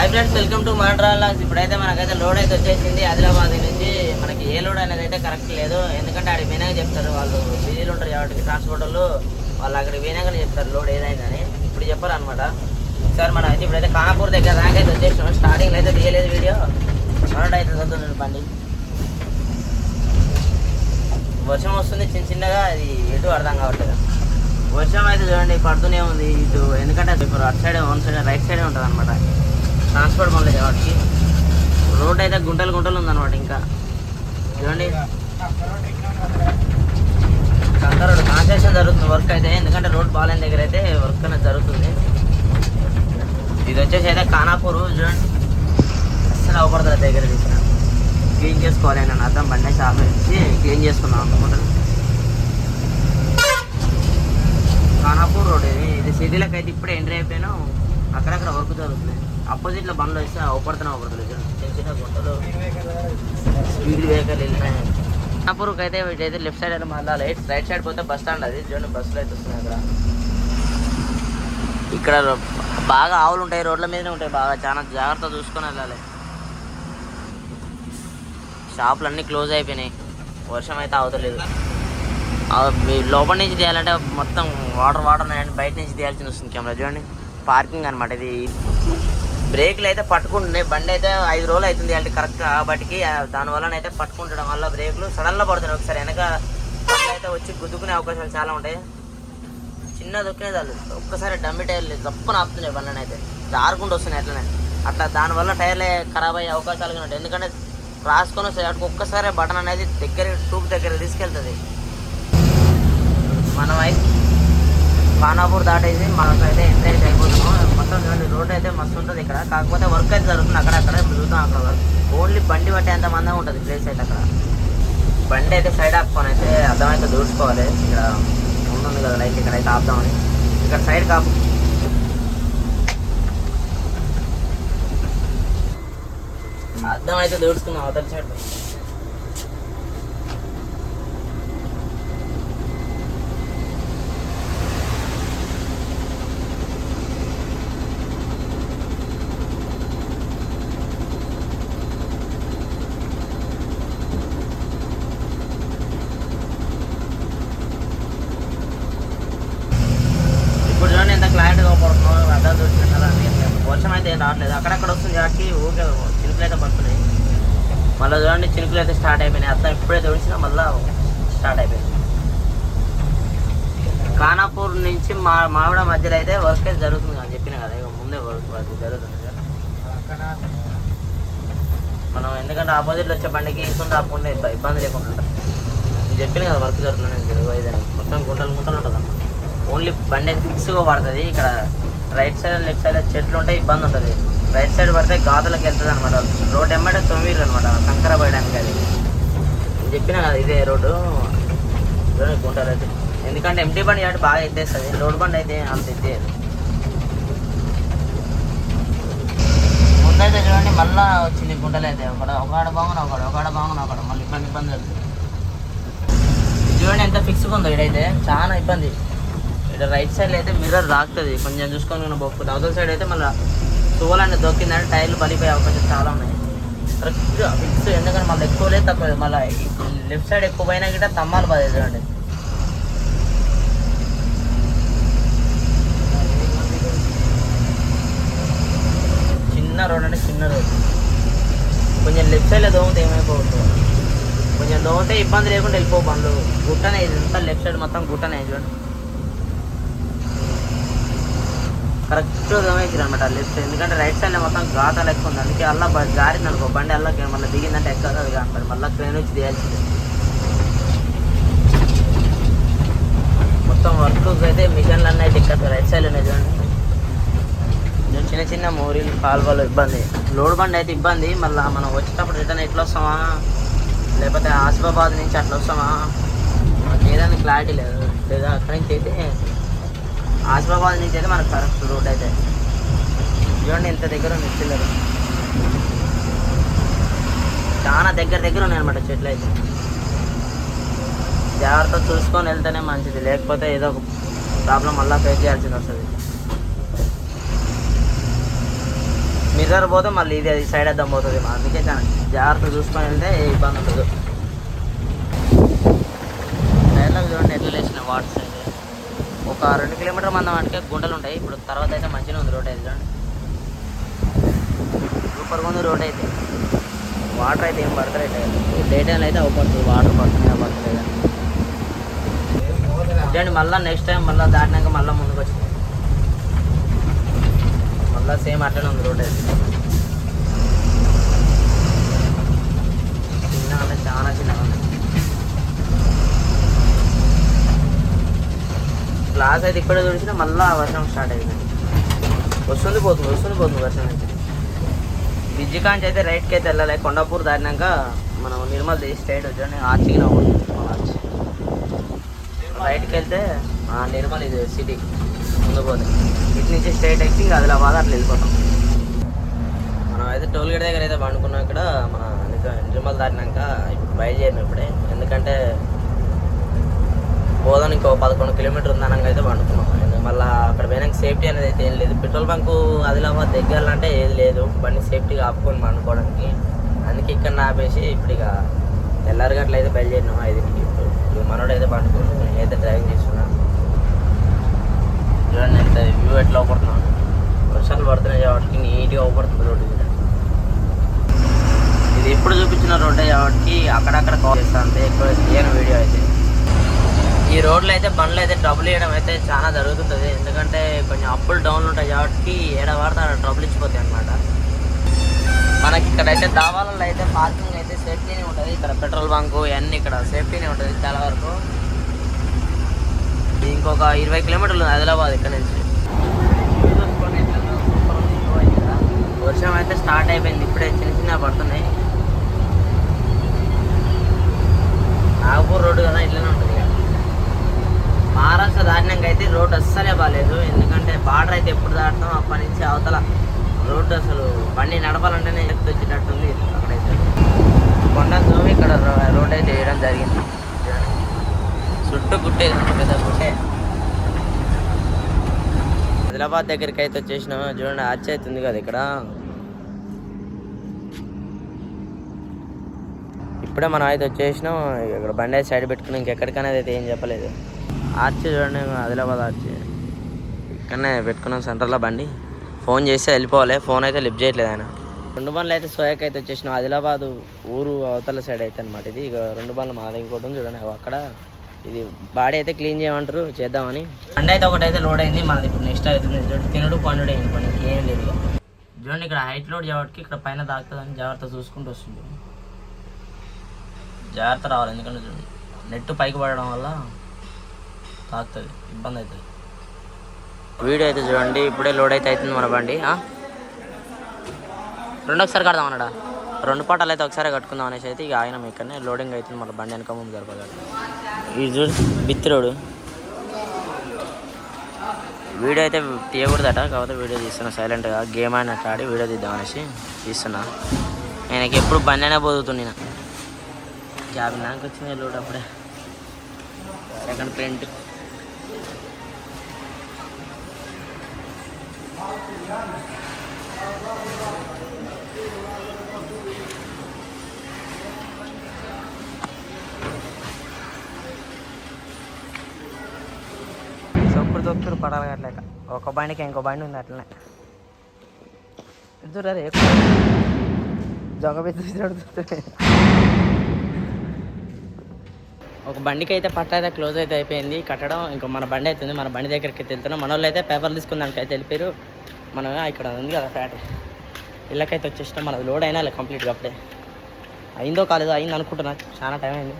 Hi friends welcome to Mandral ఇప్పుడైతే మనకైతే load అయితే వచ్చేసింది. ఆదిలాబాద్ నుంచి మనకి ఏ లోడ్ అనేది అయితే కరెక్ట్ లేదు. ఎందుకంటే అక్కడికి పోయినాక చెప్తారు వాళ్ళు బిజీలు ఉంటారు కాబట్టి ట్రాన్స్పోర్టర్లు వాళ్ళు అక్కడికి పోయినాకనే చెప్తారు లోడ్ ఏదైందని ఇప్పుడు చెప్పారు అనమాట సార్ మనం అయితే ఇప్పుడైతే కానాపూర్ దగ్గర దాకా అయితే వచ్చేసినాం. స్టార్టింగ్లో అయితే తీయలేదు వీడియో. లోడ్ అయితే చదువుతుంది బండి. వర్షం వస్తుంది చిన్న చిన్నగా అది ఎటు అర్థం కావట్లేదు. వర్షం అయితే చూడండి పడుతూనే ఉంది ఇటు. ఎందుకంటే ఇప్పుడు అటు సైడ్ వన్ సైడ్ రైట్ సైడే ఉంటుంది అనమాట ట్రాన్స్పోర్ట్ పనులు కాబట్టి రోడ్ అయితే గుంటలు గుంటలు ఉందన్నమాట ఇంకా. చూడండి. కంకర రోడ్ కాన్స్ట్రక్షన్ జరుగుతుంది వర్క్ అయితే. ఎందుకంటే రోడ్ బాగాలేని దగ్గర అయితే వర్క్ అనేది జరుగుతుంది. ఇది వచ్చేసి అయితే ఖానాపూర్ చూడండి. అస్సలు అవపడుతుంది దగ్గర తీసిన క్లీన్ చేసుకోవాలి నేను అర్థం బండి షాప్ ఇచ్చి క్లీన్ చేసుకున్నాం అనుకుంటాను ఖానాపూర్ రోడ్ ఇది. ఇది సిటీలకు అయితే ఇప్పుడే ఎంట్రీ అయిపోయాను. అక్కడక్కడ వర్క్ జరుగుతుంది. అపోజిట్లో బండ్లు వేస్తే అవపడుతున్నా అవపడుతుంది చిన్న చిన్న గుంటలు. స్పీడ్ వెహికల్ వెళ్ళినాయి అన్నపూర్కి అయితే వీటైతే లెఫ్ట్ సైడ్ అయితే మళ్ళీ రైట్ రైట్ సైడ్ పోతే బస్ స్టాండ్ అది. చూడండి బస్సులు అయితే వస్తున్నాయి అక్కడ. ఇక్కడ బాగా ఆవులు ఉంటాయి రోడ్ల మీదనే ఉంటాయి బాగా. చాలా జాగ్రత్త చూసుకొని వెళ్ళాలి. షాపులు అన్నీ క్లోజ్ అయిపోయినాయి. వర్షం అయితే అవతలేదు లోపల నుంచి తీయాలంటే మొత్తం వాటర్ వాటర్ ఉన్నాయండి బయట నుంచి తీయాల్సి వస్తుంది కెమెరా చూడండి పార్కింగ్ అనమాట ఇది. బ్రేక్లు అయితే పట్టుకుంటున్నాయి. బండి అయితే ఐదు రోజులు అవుతుంది అంటే కరెక్ట్ కాబట్టికి. ఆ దాని వలన అయితే పట్టుకుంటడం వల్ల బ్రేక్లు సడన్గా పడుతున్నాయి ఒకసారి. వెనక అయితే వచ్చి గుద్దుకునే అవకాశాలు చాలా ఉంటాయి. చిన్న దొక్కినే చాలు. ఒక్కసారి డమ్మి టైర్లు జప్పున ఆపుతున్నాయి బండ్లని అయితే. జారుకుంటూ వస్తున్నాయి అట్లనే. అట్లా దానివల్ల టైర్లే ఖరాబ్ అయ్యే అవకాశాలు కూడా ఉంటాయి. ఎందుకంటే రాసుకొని వస్తాయి అటు ఒక్కసారి బటన్ అనేది దగ్గర ట్యూబ్ దగ్గర తీసుకెళ్తుంది. మనం అయితే ఖానాపూర్ దాటేసి మనకు అయితే ఎంట్రీ అయిపోతున్నాం మొత్తం చూడండి రోడ్ అయితే మస్తు ఉంటుంది ఇక్కడ. కాకపోతే వర్క్ అయితే జరుగుతుంది అక్కడక్కడ చూద్దాం అక్కడ ఓన్లీ బండి పట్టే అంత మందే ఉంటుంది ప్లేస్ అయితే అక్కడ. బండి అయితే సైడ్ ఆపుకొని అయితే అర్థమైతే దూసుకోవాలి ఇక్కడ ఉంటుంది కదా లైట్ ఇక్కడ అయితే ఆపుదామని. ఇక్కడ సైడ్ కాపు అర్థం అయితే దూడుచుకున్నాం అవతల సైడ్ ఇప్పుడు చూడండి ఎంత క్లారిటీగా పడుతున్నాం అర్థం చూస్తున్నాం కదా అని వర్షం అయితే ఏం రావట్లేదు అక్కడక్కడ వస్తుంది కాబట్టి ఊకే చినుకులు అయితే పడుతున్నాయి మళ్ళీ చూడండి చినుకులు అయితే స్టార్ట్ అయిపోయినాయి. అర్థం ఇప్పుడే తొడిచినా మళ్ళీ స్టార్ట్ అయిపోయింది. ఖానాపూర్ నుంచి మా మావిడ మధ్యలో అయితే వర్క్ అయితే జరుగుతుంది అని చెప్పిన కదా. ఇక ముందే వర్క్ వర్క్ జరుగుతుంది కదా. మనం ఎందుకంటే ఆపోజిట్లో వచ్చే బండికి ఇస్తుంది ఆపకుండా ఇబ్బంది లేకుండా. ఉంటుంది నేను చెప్పిన కదా వర్క్ జరుగుతుంది నేను ఇదని మొత్తం గుంటలు గుంటలు ఉంటుంది అన్నమాట ఓన్లీ బండి అయితే ఫిక్స్గా పడుతుంది. ఇక్కడ రైట్ సైడ్ లెఫ్ట్ సైడ్ చెట్లు ఉంటాయి ఇబ్బంది ఉంటుంది. రైట్ సైడ్ పడితే గాదులకు వెళ్తుంది అనమాట రోడ్ ఎమ్మటే తొమ్మిది అనమాట కంకర పోయడానికి అది. నేను చెప్పిన కదా ఇదే రోడ్డు. చూడండి గుంటలు అయితే. ఎందుకంటే ఎంటీ బండి కాబట్టి బాగా ఎత్తేస్తుంది. రోడ్ బండి అయితే అంత ఎత్తేది ముందైతే చూడండి మళ్ళా వచ్చింది గుంటలు అయితే. ఒకడ ఒకడ బాగున్నా ఒకడ ఒకడ బాగున్నా ఒకడ. మళ్ళీ ఇబ్బంది ఇబ్బంది అవుతుంది. చూడండి ఎంత ఫిక్స్గా ఉందో ఇడైతే. చాలా ఇబ్బంది. ఇక్కడ రైట్ సైడ్లో అయితే మిర్రర్ రాకుతుంది కొంచెం చూసుకొని బొక్కు అవతల సైడ్ అయితే మళ్ళీ తువ్వలన్నీ దొక్కిందంటే టైర్లు పలిపోయే అవకాశం చాలా ఉన్నాయి. కరెక్ట్ ఫిక్స్ ఎందుకంటే మళ్ళీ ఎక్కువ లేదు తక్కువ లేదు మళ్ళీ లెఫ్ట్ సైడ్ ఎక్కువ పోయినా గిట్ట తమ్మాలు పదే చూడండి చిన్న రోడ్ అంటే చిన్న రోడ్. కొంచెం లెఫ్ట్ సైడ్లో దోమితే ఏమైపోవచ్చు? కొంచెం దోమితే ఇబ్బంది లేకుండా వెళ్ళిపో బండ్లు. గుట్టనే ఇది అంతా లెఫ్ట్ సైడ్ మొత్తం గుట్టనే చూడండి. కరెక్ట్ గమనించారు అనమాట లెఫ్ట్. ఎందుకంటే రైట్ సైడ్ మొత్తం గాతాలు ఎక్కువ ఉంది. అందుకే అలా జారింది అనుకో బండి అలా మళ్ళీ దిగిందంటే ఎక్కదు అది కాదు మళ్ళీ ట్రైన్ వచ్చి తీయాల్సింది మొత్తం వర్క్ అయితే మిషన్లు అన్నీ అయితే ఎక్కదు రైట్ సైడ్ ఉన్నాయి చూడండి. చిన్న చిన్న మోరీలు కాలువలు ఇబ్బంది. లోడ్ బండి అయితే ఇబ్బంది. మళ్ళీ మనం వచ్చేటప్పుడు రిటర్న్ ఎట్లా వస్తామా? లేకపోతే ఆసిఫాబాద్ నుంచి అట్లా వస్తామా? మనకి ఏదైనా క్లారిటీ లేదు. లేదా అక్కడి నుంచి అయితే ఆసిఫాబాద్ నుంచి అయితే మనకు కరెక్ట్ రోడ్ అయితే. చూడండి ఇంత దగ్గర ఉంది చిల్లర. చాలా దగ్గర దగ్గర ఉన్నాయి అనమాట చెట్లు అయితే. జాగ్రత్త చూసుకొని వెళ్తేనే మంచిది. లేకపోతే ఏదో ఒక ప్రాబ్లం మళ్ళీ ఫేస్ చేయాల్సింది వస్తుంది మిర్రర్ పోతే మళ్ళీ ఇది అది సైడ్ అద్దం పోతుంది అందుకే చాలా జాగ్రత్త చూసుకొని వెళ్తే ఏ ఇబ్బంది ఉండదు. చూడండి ఎట్లా లేచిన వాటర్. ఒక రెండు కిలోమీటర్ మందం అంటే గుండలు ఉంటాయి. ఇప్పుడు తర్వాత అయితే మంచిగా ఉంది రోడ్ అయితే చూడండి. సూపర్గా ఉంది రోడ్ అయితే. వాటర్ అయితే ఏం పడతలేదు డే టైంలో అయితే అవ్వబడుతుంది వాటర్ పడుతున్నాయి పడతలేదు చూడండి మళ్ళీ నెక్స్ట్ టైం మళ్ళీ దాటినాక మళ్ళీ ముందుకు వచ్చింది. మళ్ళీ సేమ్ అట్లనే ఉంది రోడ్ అయితే. చిన్నగా చాలా చిన్నగా ఉంది. క్లాస్ అయితే ఇప్పుడే దొరికినా మళ్ళీ వర్షం స్టార్ట్ అయింది. వస్తుంది పోతుంది వస్తుంది పోతుంది వర్షం అయితే. బ్రిడ్జ్ కాంచి అయితే రైట్కి అయితే వెళ్ళాలి. కొండాపూర్ దాటినాక మనం నిర్మల్ స్టేట్ స్టైడ్ వచ్చి. ఆర్చికి ఆర్చ్ రైట్కి వెళ్తే ఆ, నిర్మల్ ఇది సిటీ ముందు పోతే. ఇటు నుంచి స్ట్రైట్ ఎక్కి ఇంకా ఆదిలాబాద్ అట్లా వెళ్ళిపోతాం. మనం అయితే టోల్ గేట్ దగ్గర అయితే పండుకున్నాం ఇక్కడ. మన నిర్మల్ దాటినాక ఇప్పుడు బయలుదేరిన ఇప్పుడే. ఎందుకంటే బోధన ఇంకో పదకొండు కిలోమీటర్ ఉందనగా అయితే పండుకున్నాం మళ్ళీ అక్కడ పోయినాక సేఫ్టీ అనేది అయితే ఏం లేదు. పెట్రోల్ బంకు ఆదిలాబాద్ దగ్గరలో అంటే ఏది లేదు. బండి సేఫ్టీగా ఆపుకొని పండుకోవడానికి అందుకే ఇక్కడ ఆపేసి ఇప్పుడు ఇక తెల్లారి గట్ల అయితే బయలుదేరినాం ఐదుకి ఇప్పుడు ఇప్పుడు మనోడు అయితే పండుకుని నేనైతే డ్రైవింగ్ చేస్తున్నా. చూడండి ఎంత వ్యూ ఎట్లా అవుపడుతున్నాను వర్షాలు పడుతున్నాయి కాబట్టి నీట్గా అవుపడుతుంది రోడ్డు కూడా ఇది ఎప్పుడు చూపించిన రోడ్డే కాబట్టి అక్కడక్కడ కాల్ చేస్తా. అంతే ఎక్కువ తీయని వీడియో అయితే. ఈ రోడ్లో అయితే బండ్లు అయితే ట్రబుల్ ఇవ్వడం అయితే చాలా జరుగుతుంది. ఎందుకంటే కొంచెం అప్పులు డౌన్లు ఉంటాయి కాబట్టి ఏడవాడితే అక్కడ ట్రబుల్ ఇచ్చిపోతాయి అనమాట మనకి ఇక్కడైతే దావాలలో అయితే పార్కింగ్ అయితే సేఫ్టీనే ఉంటుంది. ఇక్కడ పెట్రోల్ బంకు ఇవన్నీ ఇక్కడ సేఫ్టీనే ఉంటుంది చాలా వరకు. ఇంకొక ఇరవై కిలోమీటర్లు ఉంది ఆదిలాబాద్ ఇక్కడ నుంచి. వర్షం అయితే స్టార్ట్ అయిపోయింది. ఇప్పుడే చిన్న చిన్న పడుతున్నాయి. నాగపూర్ రోడ్డు కదా ఇట్లనే ఉంటుంది. ఇక. దాటినాక అయితే రోడ్డు అస్సలే బాగాలేదు ఎందుకంటే బార్డర్ అయితే ఎప్పుడు దాటుతాం అప్పటి నుంచి అవతల రోడ్డు అసలు బండి నడపాలంటేనే ఎత్తు వచ్చినట్టుంది అక్కడైతే. కొండ జూమి ఇక్కడ రోడ్ అయితే వేయడం జరిగింది. చుట్టూ గుట్టే పెద్ద గుట్టే. ఆదిలాబాద్ దగ్గరికి అయితే వచ్చేసినాం చూడండి ఆర్చి అవుతుంది కదా ఇక్కడ. ఇప్పుడే మనం అయితే వచ్చేసినాం. ఇక్కడ బండి సైడ్ పెట్టుకుని ఇంకెక్కడికనేది అయితే ఏం చెప్పలేదు. ఆర్చ్ చూడండి ఆదిలాబాద్ ఆర్చి. ఇక్కడనే పెట్టుకున్నాం సెంటర్లో బండి. ఫోన్ చేస్తే వెళ్ళిపోవాలి. ఫోన్ అయితే లిఫ్ట్ చేయట్లేదు ఆయన. రెండు బండ్లు అయితే సోయాక్ అయితే వచ్చేసినాం. ఆదిలాబాద్ ఊరు అవతల సైడ్ అయితే అనమాట ఇది. ఇక రెండు బండ్లు మాది. ఇంకోటి ఉంది చూడండి. అక్కడ ఇది బాడీ అయితే క్లీన్ చేయమంటారు. చేద్దామని. బండి అయితే ఒకటి అయితే లోడ్ అయింది. మనది ఇప్పుడు నెక్స్ట్ అవుతుంది చూడండి తినడు పండుడు అయింది పని? ఏం లేదు చూడండి ఇక్కడ హైట్ లోడ్ చేయబట్టి ఇక్కడ పైన తాకుతుందని జాగ్రత్త చూసుకుంటూ వస్తుంది. జాగ్రత్త రావాలి. ఎందుకంటే చూడండి నెట్ పైకి పడడం వల్ల తాగుతుంది ఇబ్బంది అవుతుంది వీడియో అయితే చూడండి ఇప్పుడే లోడ్ అయితే అవుతుంది మన బండి రెండొకసారి రెండు ఒకసారి కడదాం అన్నాడా? రెండు పాటలు అయితే ఒకసారి కట్టుకుందాం అనేసి అయితే ఇక ఆయన ఇక్కడనే లోడింగ్ అవుతుంది మన బండి వెనక ముందు జరపగలరు ఇది చూడు రోడు వీడియో అయితే తీయకూడదట కాకపోతే వీడియో తీస్తున్నా సైలెంట్గా గేమ్ అయినట్టు ఆడి వీడియో తీద్దాం అనేసి తీస్తున్నా. ఆయనకి ఎప్పుడు బండి అయినా పోతుంది నేను క్యాబ్ నాకు వచ్చింది లోడ్ అప్పుడే సెకండ్ ప్రింట్. చొప్పుడు దొక్కుడు పడాలి ఒక బండికి ఇంకో బండి ఉంది అట్లనే. చూడరే జొగ పెట్టి ఒక బండికి అయితే పట్ట అయితే క్లోజ్ అయితే అయిపోయింది. కట్టడం ఇంకా మన బండి అవుతుంది మన బండి దగ్గరికి అయితే వెళ్తున్నాం. మన వాళ్ళు అయితే పేపర్ తీసుకుందానికి అయితే వెళ్ళిపోయారు. మనం ఇక్కడ ఉంది కదా ఫ్యాక్టరీ ఇళ్ళకైతే వచ్చేసినాం. మనది లోడ్ అయినా కంప్లీట్గా అప్పుడే. అయిందో కాలేదో అయింది అనుకుంటున్నా చాలా టైం అయింది.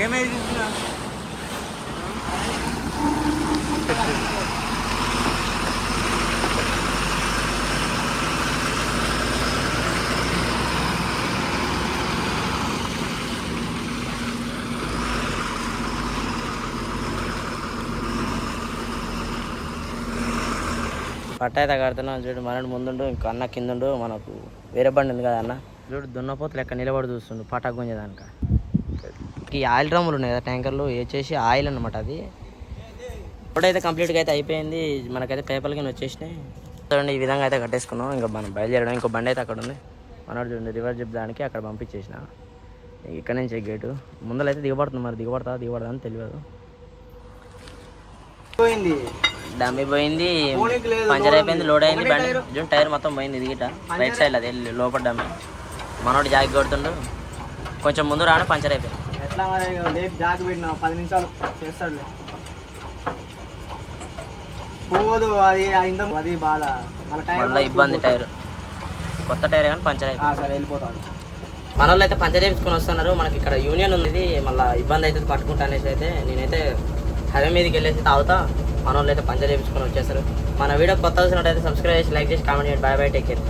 కెమెరా చూస్తున్నా పట్టాయి తగడుతున్నాం చూడు మన ముందుండు ఇంకా అన్న కిందుండు మనకు వేరే బండి ఉంది కదా అన్న. చూడు దున్నపోతులు ఎక్కడ నిలబడి చూస్తుండు పటా గుంజేదానిక. ఈ ఆయిల్ డ్రమ్ములు ఉన్నాయి కదా ట్యాంకర్లు వేసేసి ఆయిల్ అనమాట అది. ఇప్పుడైతే కంప్లీట్గా అయితే అయిపోయింది. మనకైతే పేపర్లు కింద వచ్చేసినాయి. చూడండి ఈ విధంగా అయితే కట్టేసుకున్నాం. ఇంకా మనం బయలుదేరడం ఇంకో బండి అయితే అక్కడ ఉంది మనోడు చూడండి రివర్స్ చెప్పడానికి అక్కడ పంపించేసిన. ఇక్కడ నుంచి గేటు. ముందలైతే దిగబడుతుంది మరి. దిగబడతా దిగబడదా అని తెలియదు. పోయింది. డమ్మి పోయింది. పంచర్ అయిపోయింది లోడ్ అయింది. బండి. జూన్ టైర్ మొత్తం పోయింది దిగిట రైట్ సైడ్ అది లోపల డమ్మి మనోడు జాగి కొడుతుండు. కొంచెం ముందు రాను పంచర్ అయిపోయింది. ఎట్లా లేట్ జాకి పెట్టినా పది నిమిషాలు చేస్తాడులే. పోదు అది అయిందో అది బాధ. మన టైం మళ్ళీ ఇబ్బంది టైర్. కొత్త టైర్ కానీ పంచర్ అయిపోయింది. సరే వెళ్ళిపోతాడు. మన వాళ్ళు అయితే పంచర్ చేయించుకొని వస్తున్నారు. మనకి ఇక్కడ యూనియన్ ఉంది. మళ్ళీ ఇబ్బంది అవుతుంది పట్టుకుంటా అనేసి అయితే నేనైతే హైవే మీదకి వెళ్ళేసి తాగుతా. మన వాళ్ళు అయితే పంచర్ చేయించుకొని వచ్చేస్తారు. మన వీడియో కొత్త వచ్చినట్టయితే సబ్స్క్రైబ్ చేసి లైక్ చేసి కామెంట్ చేయండి. Bye bye take care